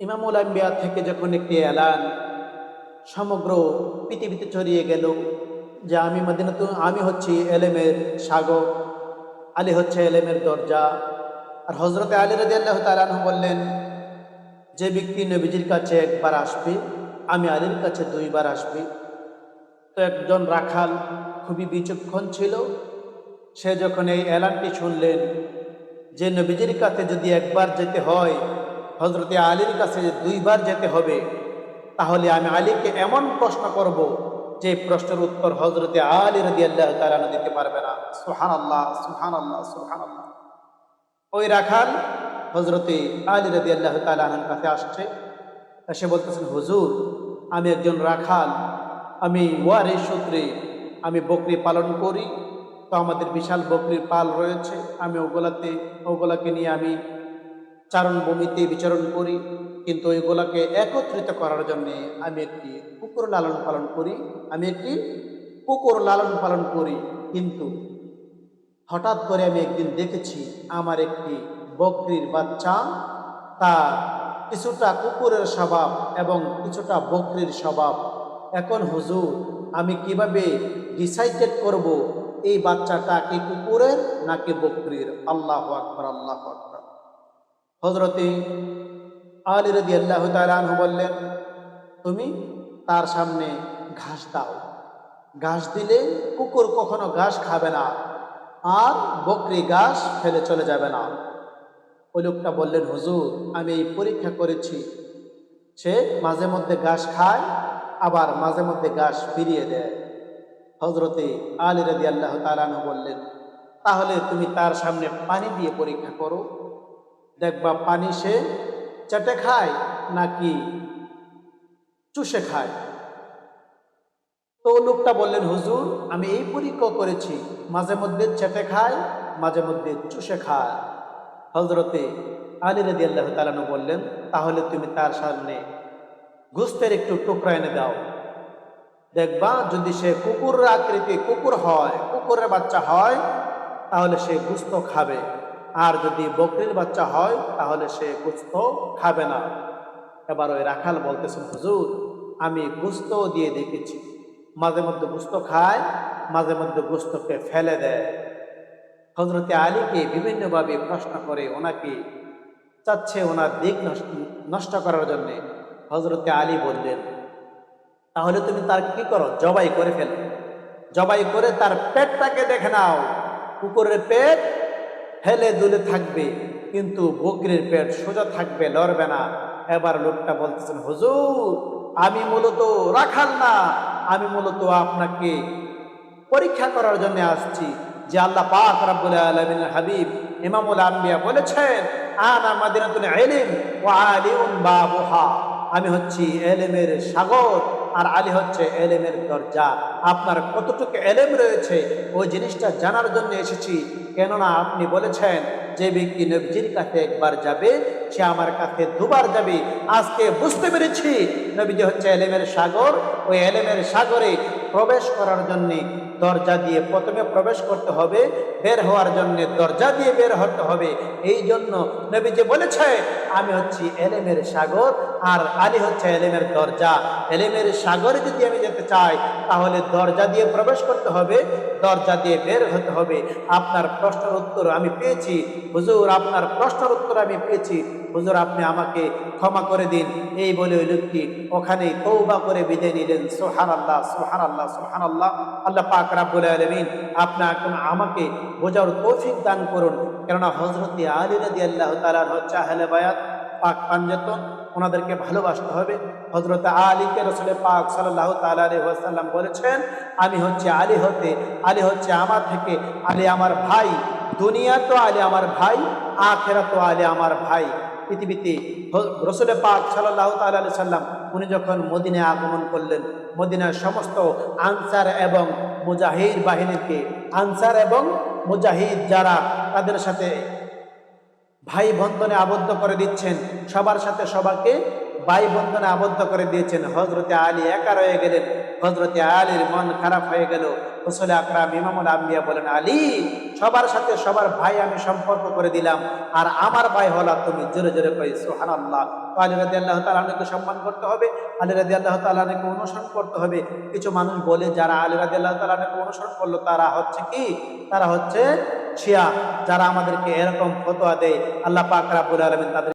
ইমামুল আম্বিয়া থেকে যখন একটি এলান সমগ্র পৃথিবীতে ছড়িয়ে গেল যে আমি মদিনাত আমি হচ্ছি এলেমের সাগর, আলী হচ্ছে এলেমের দরজা। আর হজরতে আলী রাজি আল্লাহ তালাহ বললেন, যে ব্যক্তি নবীজির কাছে একবার আসবে, আমি আলীর কাছে দুইবার আসবে। তো একজন রাখাল খুবই বিচক্ষণ ছিল। সে যখন এই এলানটি শুনলেন যে নবীজির কাছে যদি একবার যেতে হয় হজরতে আলীর কাছে দুইবার যেতে হবে, তাহলে আমি আলীকে এমন প্রশ্ন করব যে প্রশ্নের উত্তর হজরতে আলী রদি আল্লাহ তালানো দিতে পারবে না। সুহান আল্লাহ সুহান আল্লাহ সুহান আল্লাহ ওই রাখাল হজরতে আলী রদি আল্লাহ তালানোর কাছে আসছে। সে বলতেছেন, হুজুর, আমি একজন রাখাল। আমি ওয়ারি সূত্রে আমি বকরি পালন করি। তো আমাদের বিশাল বকরির পাল রয়েছে। আমি ওগুলাতে, ওগুলাকে নিয়ে আমি চারণ ভূমিতে বিচরণ করি, কিন্তু ওইগুলাকে একত্রিত করার জন্যে আমি একটি কুকুর লালন পালন করি, আমি একটি কুকুর লালন পালন করি, কিন্তু হঠাৎ করে আমি একদিন দেখেছি আমার একটি বকরির বাচ্চা তা কিছুটা কুকুরের স্বভাব এবং কিছুটা বকরির স্বভাব। এখন হুজুর, আমি কীভাবে ডিসাইডেড করব এই বাচ্চাটা কি কুকুরের নাকি বকরির? আল্লাহ আকবর আল্লাহ আকবর। হজরতে আলী রদি আল্লাহ তালু বললেন, তুমি তার সামনে ঘাস দাও। ঘাস দিলে কুকুর কখনো ঘাস খাবে না আর বকরি ঘাস ফেলে চলে যাবে না। ওই লোকটা বললেন, হুজুর, আমি এই পরীক্ষা করেছি। সে মাঝে মধ্যে ঘাস খায়, আবার মাঝে মধ্যে ঘাস ফিরিয়ে দেয়। হজরতে আলী রদি আল্লাহ তালানু বললেন, তাহলে তুমি তার সামনে পানি দিয়ে পরীক্ষা করো। দেখবা পানি সে চেটে খায় নাকি চুষে খায়। তো লোকটা বললেন, হুজুর, আমি এই পরীক্ষা করেছি, মাঝে মধ্যে চেটে খায়, মাঝে মধ্যে চুষে খায়। হজরতে আলী রদি আল্লাহ তালানু বললেন, তাহলে তুমি তার সামনে গুস্তের একটু টুকরা এনে দাও। দেখবা যদি সে কুকুর আকৃতি কুকুর হয়, কুকুরের বাচ্চা হয়, তাহলে সে গুস্ত খাবে। আর যদি বকরির বাচ্চা হয়, তাহলে সে গুস্ত খাবে না। এবার ওই রাখাল বলতেছেন, হুজুর, আমি গুস্ত দিয়ে দেখেছি। মাঝে মধ্যে গুস্ত খায়, মাঝে মধ্যে গুস্তকে ফেলে দেয়। হজরতে আলীকে বিভিন্নভাবে প্রশ্ন করে ওনাকে, চাচ্ছে ওনার দিক নষ্ট করার জন্যে। হজরতে আলী বললেন, তাহলে তুমি তার কি করো? জবাই করে ফেলো। জবাই করে তার পেটটাকে দেখে নাও। কুকুরের পেট হেলে দুলে থাকবে, কিন্তু বকরির পেট সোজা থাকবে, লড়বে না। এবার লোকটা বলতেছেন, হুজুর, আমি মূলত রাখাল না, আমি মূলত আপনাকে পরীক্ষা করার জন্য আসছি। যে আল্লাহ পাক রাব্বুল আলামিন হাবিব, ইমামুল আম্বিয়া বলেছেন, আনা মাদিনাতুল ইলম ওয়া আলিউন বাবুহা। আমি হচ্ছি এলেমের সাগর আর আলী হচ্ছে এলেমের দরজা। আপনার কতটুকু এলেম রয়েছে ওই জিনিসটা জানার জন্য এসেছি। কেননা আপনি বলেছেন যে ব্যক্তি নবজির কাছে একবার যাবে, সে আমার কাছে দুবার যাবে। আজকে বুঝতে পেরেছি নবীজি হচ্ছে এলেমের সাগর। ওই এলেমের সাগরে প্রবেশ করার জন্যে দরজা দিয়ে প্রথমে প্রবেশ করতে হবে, বের হওয়ার জন্য দরজা দিয়ে বের হতে হবে। এই জন্য নবী যে বলেছে, আমি হচ্ছি এলেমের সাগর আর আলী হচ্ছে এলেমের দরজা। এলেমের সাগরে যদি আমি যেতে চাই, তাহলে দরজা দিয়ে প্রবেশ করতে হবে, দরজা দিয়ে বের হতে হবে। আপনার প্রশ্নের উত্তর আমি পেয়েছি। হুজুর, আপনার প্রশ্নের উত্তর আমি পেয়েছি। হুজুর, আপনি আমাকে ক্ষমা করে দিন। এই বলে ওই লোকটি ওখানে তৌবা করে বিদায় নিলেন। সোহান আল্লাহ সোহান আল্লাহ সোহান আল্লাহ আল্লাহ পাক রাব্বুল আলমিন আপনার আমাকে বোঝার তৌফিক দান করুন। কেননা হজরত আলী রাদি আল্লাহ তালার হচ্ছে আহলে বায়াত, পাক পাঞ্জাতন, ওনাদেরকে ভালোবাসতে হবে। হজরত আলীকে রসুলের পাক সাল্লাহ তাল্লাম বলেছেন, আমি হচ্ছে আলী হতে, আলী হচ্ছে আমার থেকে, আলী আমার ভাই। দুনিয়া তো আলী আমার ভাই আখেরা তো আলী আমার ভাই। পৃথিবীতে রসুলের পাক সাল্লাহ তাল্লাহ সাল্লাম, উনি যখন মদিনায় আগমন করলেন, মদিনার সমস্ত আনসার এবং মুজাহিদ বাহিনীকে, আনসার এবং মুজাহিদ যারা তাদের সাথে ভাই বন্ধনে আবদ্ধ করে দিচ্ছেন, সবার সাথে সবাকে ভাই বন্ধনে আবদ্ধ করে দিয়েছেন। হজরতে আলী একা রয়ে গেলেন। হজরতে আলীর মন খারাপ হয়ে গেল। রসুল আকরাম, ইমামুল আম্বিয়া বলেন, আলী, সবার সাথে সবার ভাই আমি সম্পর্ক করে দিলাম। আর আমার ভাই হলা তুমি। জোরে জোরে কই সোহান আল্লাহ আলী রাজি আল্লাহ তালাকে সম্মান করতে হবে। আলী রাজি আল্লাহ তালাকে অনুসরণ করতে হবে। কিছু মানুষ বলে, যারা আলী রাজি আল্লাহ তালাকে অনুসরণ করল, তারা হচ্ছে কি? তারা হচ্ছে শিয়া। যারা আমাদেরকে এরকম ফতোয়া দেয়, আল্লাহ পাক রাবুল আলমিন তাদের